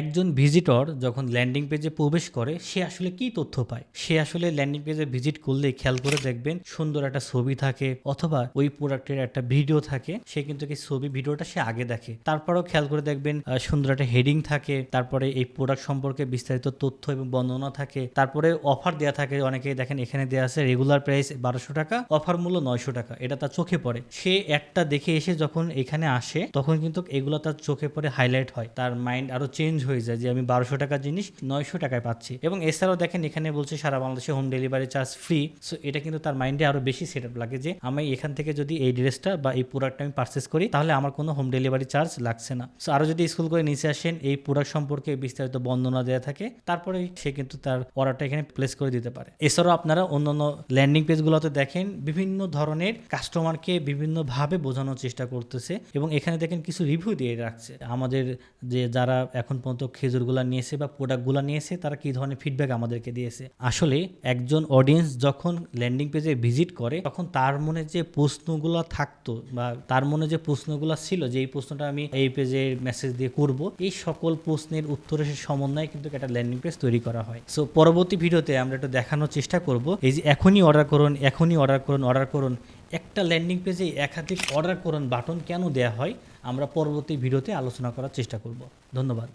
একজন ভিজিটর যখন ল্যান্ডিং পেজে প্রবেশ করে, সে আসলে কি তথ্য পায়? সে আসলে ল্যান্ডিং পেজে ভিজিট করলে খেয়াল করে দেখবেন সুন্দর একটা ছবি থাকে অথবা ওই প্রোডাক্টের একটা ভিডিও থাকে, সে কিন্তু এই ছবি ভিডিওটা সে আগে দেখে। তারপরেও খেয়াল করে দেখবেন সুন্দর একটা হেডিং থাকে, তারপরে এই প্রোডাক্ট সম্পর্কে বিস্তারিত তথ্য এবং বর্ণনা থাকে, তারপরে অফার দেওয়া থাকে, অনেকেই দেখেন এখানে দেওয়া আছে রেগুলার প্রাইস বারোশো টাকা অফার মূল্য নয়শো টাকা, এটা তার চোখে পড়ে। সে একটা দেখে এসে যখন এখানে আসে, তখন কিন্তু এগুলো তার চোখে পড়ে হাইলাইট হয়, তার মাইন্ড আরও চেঞ্জ হয়ে যায় যে আমি বারোশো টাকার জিনিস নয়শো টাকায় পাচ্ছি। এবং এছাড়াও দেখেন এখানে বলছে সারা বাংলাদেশে home delivery charge free so এটা কিন্তু তার মাইন্ডে আরও বেশি সেট আপ লাগে যে আমি এখান থেকে যদি এই ড্রেসটা বা এই প্রোডাক্টটা আমি পারচেস করি, তাহলে আমার কোনো হোম ডেলিভারি চার্জ লাগছে না। সো আরও যদি স্কুল করে নিচে আসেন, এই প্রোডাক্ট সম্পর্কে বিস্তারিত বর্ণনা দেওয়া থাকে। তারপরে সে কিন্তু তার অর্ডারটা এখানে প্লেস করে দিতে পারে। এছাড়াও আপনারা অন্যান্য ল্যান্ডিং পেজগুলোতে দেখেন, বিভিন্ন ধরনের কাস্টমারকে বিভিন্নভাবে বোঝানোর চেষ্টা করতেছে। এবং এখানে দেখেন কিছু রিভিউ দিয়ে রাখছে। আমাদের যে যারা এখন পর্যন্ত খেজুরগুলা নিয়েছে বা প্রোডাক্টগুলো নিয়েছে, তারা কি ধরনের ফিডব্যাক আমাদেরকে দিয়েছে? আসলে একজন অডিয়েন্স যখন ল্যান্ডিং পেজে ভিজিট করে, তখন তার মনে যে প্রশ্নগুলো থাকতো বা তার মনে যে প্রশ্নগুলো ছিল যে এই প্রশ্নটা আমি এই পেজে মেসেজ দিয়ে করব, এই সকল প্রশ্নের উত্তরের সমন্বয়ে কিন্তু একটা ল্যান্ডিং পেজ তৈরি করা হয়। সো পরবর্তী ভিডিওতে আমরা একটু দেখানোর চেষ্টা করব। এই যে এখনই অর্ডার করুন, এখনই অর্ডার করুন অর্ডার করুন একটা ল্যান্ডিং পেজে একাধিক অর্ডার করুন বাটন কেন দেয়া হয়, আমরা পরবর্তী ভিডিওতে আলোচনা করার চেষ্টা করব। ধন্যবাদ।